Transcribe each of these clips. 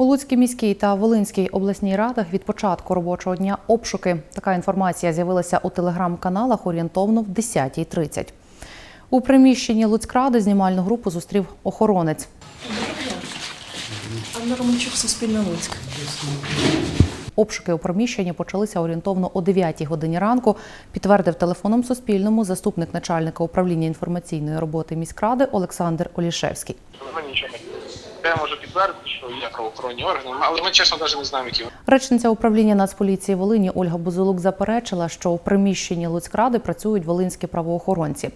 У Луцькій міській та Волинській обласній радах від початку робочого дня обшуки. Така інформація з'явилася у телеграм-каналах орієнтовно в 10.30. У приміщенні Луцькради знімальну групу зустрів охоронець. Анна Романчук, Суспільне Луцьк. Обшуки у приміщенні почалися орієнтовно о 9 годині ранку. Підтвердив телефоном Суспільному заступник начальника управління інформаційної роботи міськради Олександр Олішевський. Ми нічого не я можу підтвердити, що є правоохоронні органи, але ми чесно навіть не знаємо, які. Речниця управління Нацполіції Волині Ольга Бузулук заперечила, що у приміщенні Луцькради працюють волинські правоохоронці.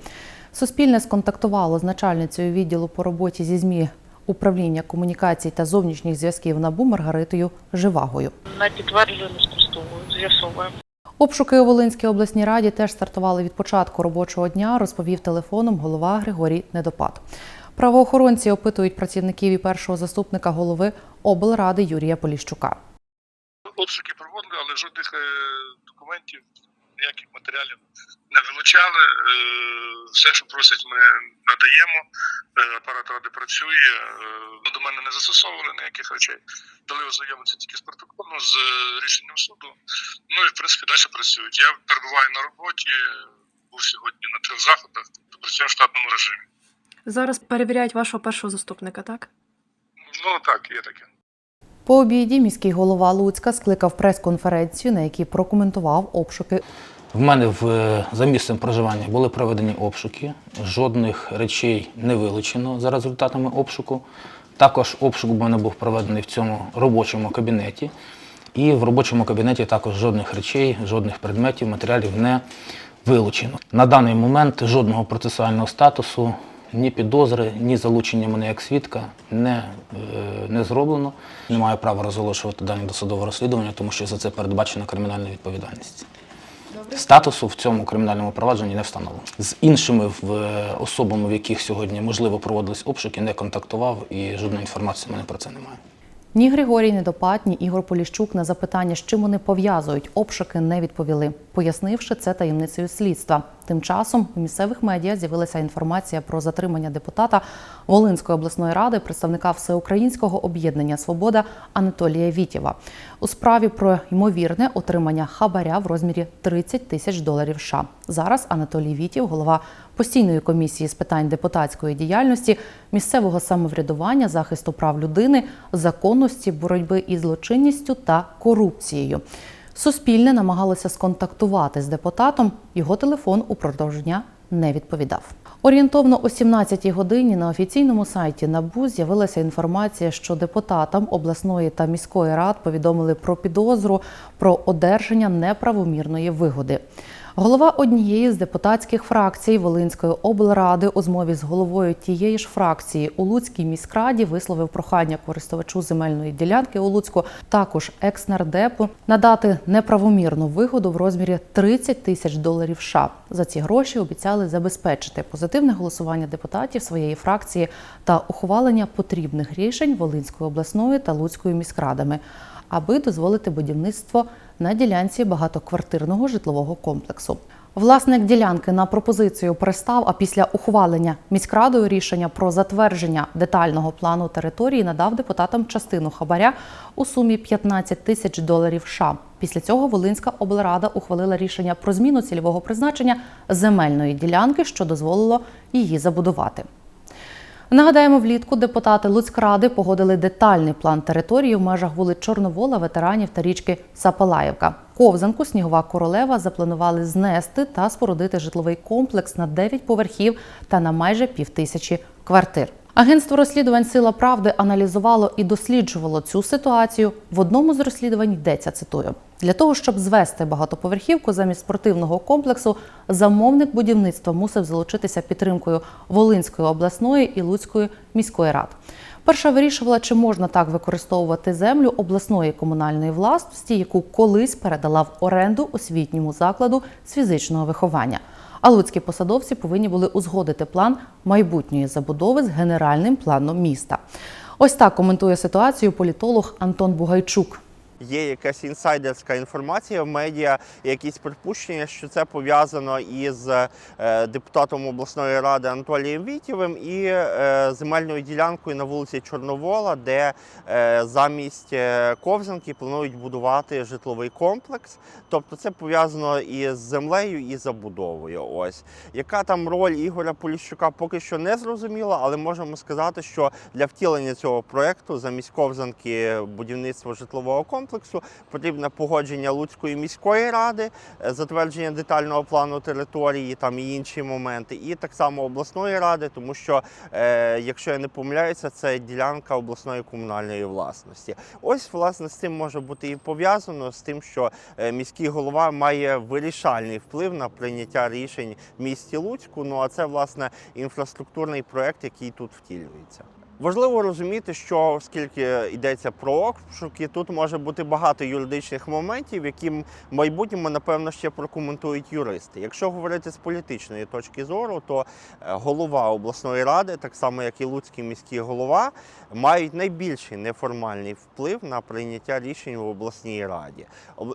Суспільне сконтактувало з начальницею відділу по роботі зі ЗМІ управління комунікацій та зовнішніх зв'язків НАБУ Маргаритою Живагою. Не підтверджую, не спростовую, з'ясовуємо. Обшуки у Волинській обласній раді теж стартували від початку робочого дня, розповів телефоном голова Григорій Недопад. Правоохоронці опитують працівників і першого заступника голови облради Юрія Поліщука. обшуки проводили, але жодних е, документів, ніяких матеріалів не вилучали. Е, Все, що просять, ми надаємо. Е, Апарат ради працює. Ну, До мене не застосовували ніяких речей. Дали ознайомитися тільки з протоколом, з рішенням суду. Ну і в принципі далі працюють. Я перебуваю на роботі, був сьогодні на трьох заходах, працюємо в штатному режимі. Зараз перевіряють вашого першого заступника, так? Ну так, є таке. По обіді міський голова Луцька скликав прес-конференцію, на якій прокоментував обшуки. В мене в, е, за місцем проживання були проведені обшуки. Жодних речей не вилучено за результатами обшуку. Також обшук у мене був проведений в цьому робочому кабінеті. І в робочому кабінеті також жодних речей, жодних предметів, матеріалів не вилучено. На даний момент жодного процесуального статусу, ні підозри, ні залучення мене як свідка не, е, не зроблено. Не маю права розголошувати дані досудового розслідування, тому що за це передбачена кримінальна відповідальність. Статусу в цьому кримінальному провадженні не встановлено. З іншими в, е, особами, в яких сьогодні можливо проводились обшуки, не контактував і жодної інформації в мене про це немає. Ні Григорій Недопад, ні Ігор Поліщук на запитання, з чим вони пов'язують обшуки, не відповіли, пояснивши це таємницею слідства. Тим часом у місцевих медіа з'явилася інформація про затримання депутата Волинської обласної ради, представника всеукраїнського об'єднання Свобода Анатолія Вітєва у справі про ймовірне отримання хабаря в розмірі 30 тисяч доларів. США. зараз Анатолій Вітєв, голова постійної комісії з питань депутатської діяльності, місцевого самоврядування, захисту прав людини, законності, боротьби із злочинністю та корупцією. Суспільне намагалося сконтактувати з депутатом. Його телефон упродовж дня не відповідав. Орієнтовно о 17-й годині на офіційному сайті НАБУ з'явилася інформація, що депутатам обласної та міської рад повідомили про підозру про одержання неправомірної вигоди. Голова однієї з депутатських фракцій Волинської облради у змові з головою тієї ж фракції у Луцькій міськраді висловив прохання користувачу земельної ділянки у Луцьку, також екс-нардепу, надати неправомірну вигоду в розмірі 30 тисяч доларів. США. за ці гроші обіцяли забезпечити позитивне голосування депутатів своєї фракції та ухвалення потрібних рішень Волинської обласної та Луцької міськрадами аби дозволити будівництво на ділянці багатоквартирного житлового комплексу. Власник ділянки на пропозицію пристав, а після ухвалення міськрадою рішення про затвердження детального плану території надав депутатам частину хабаря у сумі 15 тисяч доларів. США. Після цього Волинська облрада ухвалила рішення про зміну цільового призначення земельної ділянки, що дозволило її забудувати. Нагадаємо, влітку депутати Луцькради погодили детальний план території в межах вулиць Чорновола, ветеранів та річки Сапалаївка. Ковзанку Снігова королева запланували знести та спорудити житловий комплекс на 9 поверхів та на майже півтисячі квартир. Агентство розслідувань Сила правди аналізувало і досліджувало цю ситуацію. В одному з розслідувань йдеться цитую. Для того, щоб звести багатоповерхівку замість спортивного комплексу, замовник будівництва мусив залучитися підтримкою Волинської обласної і Луцької міської рад. Перша вирішувала, чи можна так використовувати землю обласної комунальної власності, яку колись передала в оренду освітньому закладу з фізичного виховання. А луцькі посадовці повинні були узгодити план майбутньої забудови з генеральним планом міста. Ось так коментує ситуацію політолог Антон Бугайчук. Є якась інсайдерська інформація в медіа, якісь припущення, що це пов'язано із е, депутатом обласної ради Анатолієм Вітєвим і е, земельною ділянкою на вулиці Чорновола, де е, замість ковзанки планують будувати житловий комплекс. Тобто це пов'язано і з землею, і забудовою. Ось яка там роль Ігоря Поліщука поки що не зрозуміла, але можемо сказати, що для втілення цього проекту замість ковзанки будівництва житлового комплексу потрібне погодження Луцької міської ради, е, затвердження детального плану території, там і інші моменти, і так само обласної ради, тому що, е, якщо я не помиляюся, це ділянка обласної комунальної власності. Ось власне з цим може бути і пов'язано з тим, що е, міський голова має вирішальний вплив на прийняття рішень в місті Луцьку. Ну а це власне інфраструктурний проект, який тут втілюється. Важливо розуміти, що оскільки йдеться про обшуки, тут може бути багато юридичних моментів, які в майбутньому, напевно, ще прокоментують юристи. Якщо говорити з політичної точки зору, то е, голова обласної ради, так само як і Луцький міський голова, мають найбільший неформальний вплив на прийняття рішень в обласній раді.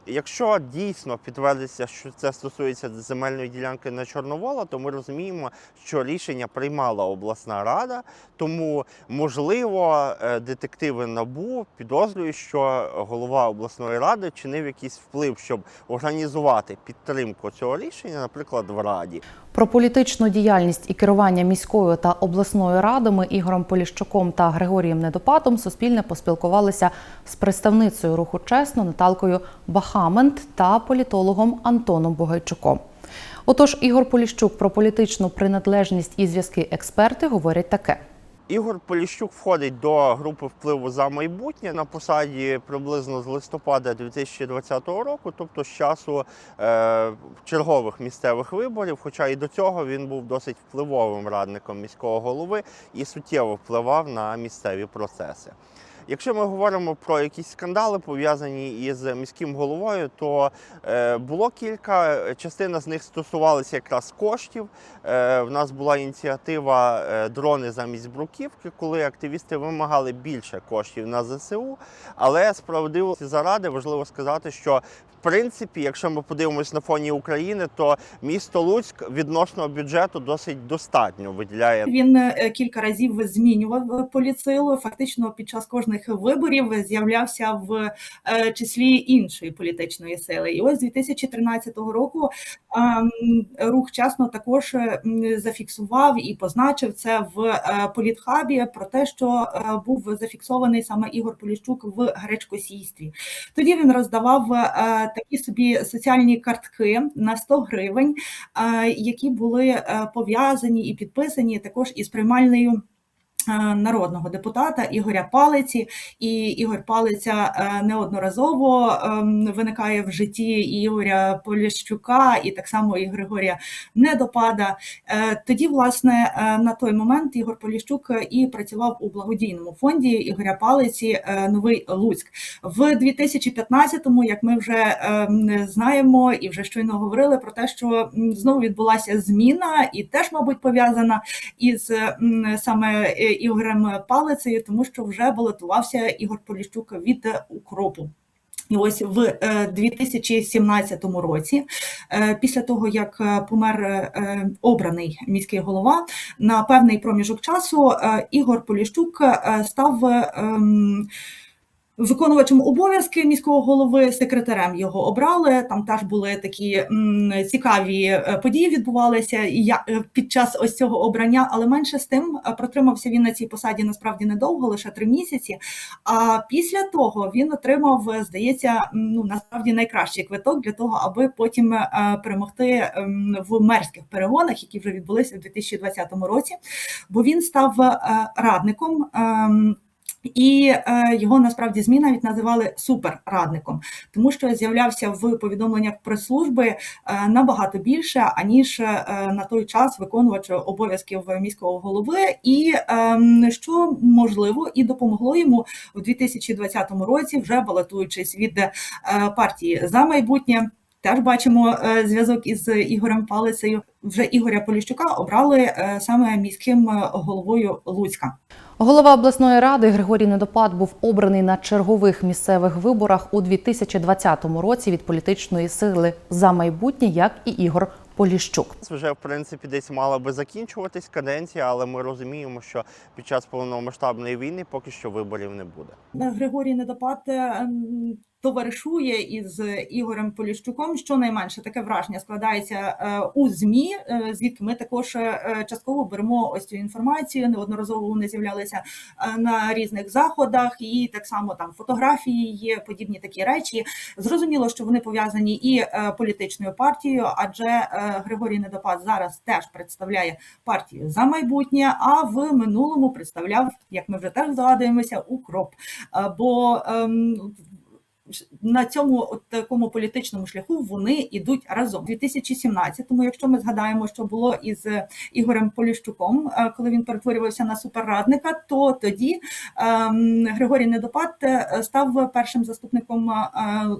Якщо дійсно підтвердиться, що це стосується земельної ділянки на Чорновола, то ми розуміємо, що рішення приймала обласна рада, тому можливо е, детективи набу підозрюють, що голова обласної ради чинив якийсь вплив, щоб організувати підтримку цього рішення, наприклад, в раді. Про політичну діяльність і керування міською та обласною радами Ігорем Поліщуком та Григорієм Недопатом Суспільне поспілкувалися з представницею руху чесно Наталкою Бахамент та політологом Антоном Бугайчуком. Отож, Ігор Поліщук про політичну приналежність і зв'язки експерти говорять таке. Ігор Поліщук входить до групи впливу за майбутнє на посаді приблизно з листопада 2020 року, тобто з часу е, чергових місцевих виборів. Хоча і до цього він був досить впливовим радником міського голови і суттєво впливав на місцеві процеси. Якщо ми говоримо про якісь скандали пов'язані із міським головою, то е, було кілька. Частина з них стосувалася якраз коштів. Е, в нас була ініціатива е, дрони замість бруківки, коли активісти вимагали більше коштів на ЗСУ. Але справедливості заради важливо сказати, що принципі, якщо ми подивимось на фоні України, то місто Луцьк відносно бюджету досить достатньо виділяє Він е, кілька разів змінював е, поліцилу. Фактично, під час кожних виборів з'являвся в е, числі іншої політичної сили. І ось з 2013 року рух чесно також зафіксував і позначив це в політхабі про те, що був зафіксований саме Ігор Поліщук в гречкосійстві. Тоді він роздавав такі собі соціальні картки на 100 гривень е, які були е, пов'язані і підписані також із приймальною. Е, Народного депутата Ігоря Палиці, і Ігор Палиця е, неодноразово ем, виникає в житті Ігоря Поліщука, і так само і Григорія Недопада. Е, Тоді, власне, на той момент Ігор Поліщук і працював у благодійному фонді Ігоря Палиці Новий Луцьк в 2015-му, як ми вже ем, знаємо і вже щойно говорили про те, що знову відбулася зміна, і теж, мабуть, пов'язана із саме Ігорем Палицею, тому що вже балотувався Ігор Поліщук від е, укропу. І ось в е, 2017 році, е, після того як е, помер е, обраний міський голова, на певний проміжок часу е, Ігор Поліщук е, став. Ем, Виконувачем обов'язки міського голови, секретарем його обрали. Там теж були такі м, цікаві е, події відбувалися і я е, під час ось цього обрання, але менше з тим е, протримався він на цій посаді насправді недовго, лише три місяці. А після того він отримав, здається, ну насправді найкращий квиток для того, аби потім перемогти ем, в мерських перегонах, які вже відбулися в 2020 році. Бо він став радником. Ем, і е, його насправді ЗМІ навіть називали суперрадником, тому що з'являвся в повідомленнях прес-служби е, набагато більше аніж е, на той час виконувач обов'язків міського голови, і е, що можливо і допомогло йому у 2020 році, вже балотуючись від партії за майбутнє. Теж бачимо зв'язок із Ігорем Палицею. Вже Ігоря Поліщука обрали саме міським головою Луцька. Голова обласної ради Григорій Недопад був обраний на чергових місцевих виборах у 2020 році від політичної сили за майбутнє, як і Ігор Поліщук. Вже в принципі десь мала би закінчуватись каденція, але ми розуміємо, що під час повномасштабної війни поки що виборів не буде. Григорій Недопад е, м, товаришує із Ігорем Поліщуком. Щонайменше таке враження складається е, у змі, е, звідки ми також е, частково беремо ось цю інформацію. Неодноразово вони з'являлися на різних заходах, і так само там фотографії є подібні такі речі. Зрозуміло, що вони пов'язані і політичною партією, адже Григорій Недопад зараз теж представляє партію за майбутнє, а в минулому представляв, як ми вже теж здогадуємося, укроп. Бо ем, на цьому от такому політичному шляху вони йдуть разом. У 2017-му, якщо ми згадаємо, що було із Ігорем Поліщуком, е, коли він перетворювався на суперрадника, то тоді ем, Григорій Недопад е, став першим заступником е,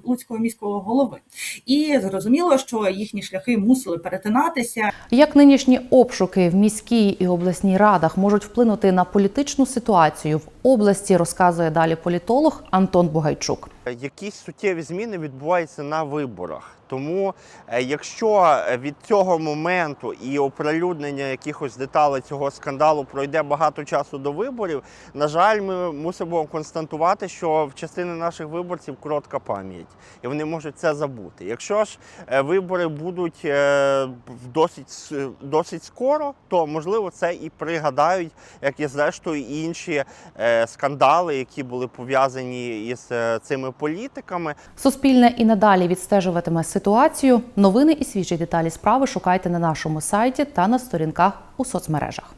Луцького міського голови. І зрозуміло, що їхні шляхи мусили перетинатися. Як нинішні обшуки в міській і обласній радах можуть вплинути на політичну ситуацію в області, розказує далі політолог Антон Бугайчук. Якісь суттєві зміни відбуваються на виборах. Тому, е, якщо від цього моменту і оприлюднення якихось деталей цього скандалу пройде багато часу до виборів, на жаль, ми мусимо констатувати, що в частини наших виборців коротка пам'ять, і вони можуть це забути. Якщо ж е, вибори будуть е, досить досить скоро, то можливо це і пригадають, як і зрештою інші е, скандали, які були пов'язані із е, цими політиками. Суспільне і надалі відстежуватиме ситуацію. Новини і свіжі деталі справи шукайте на нашому сайті та на сторінках у соцмережах.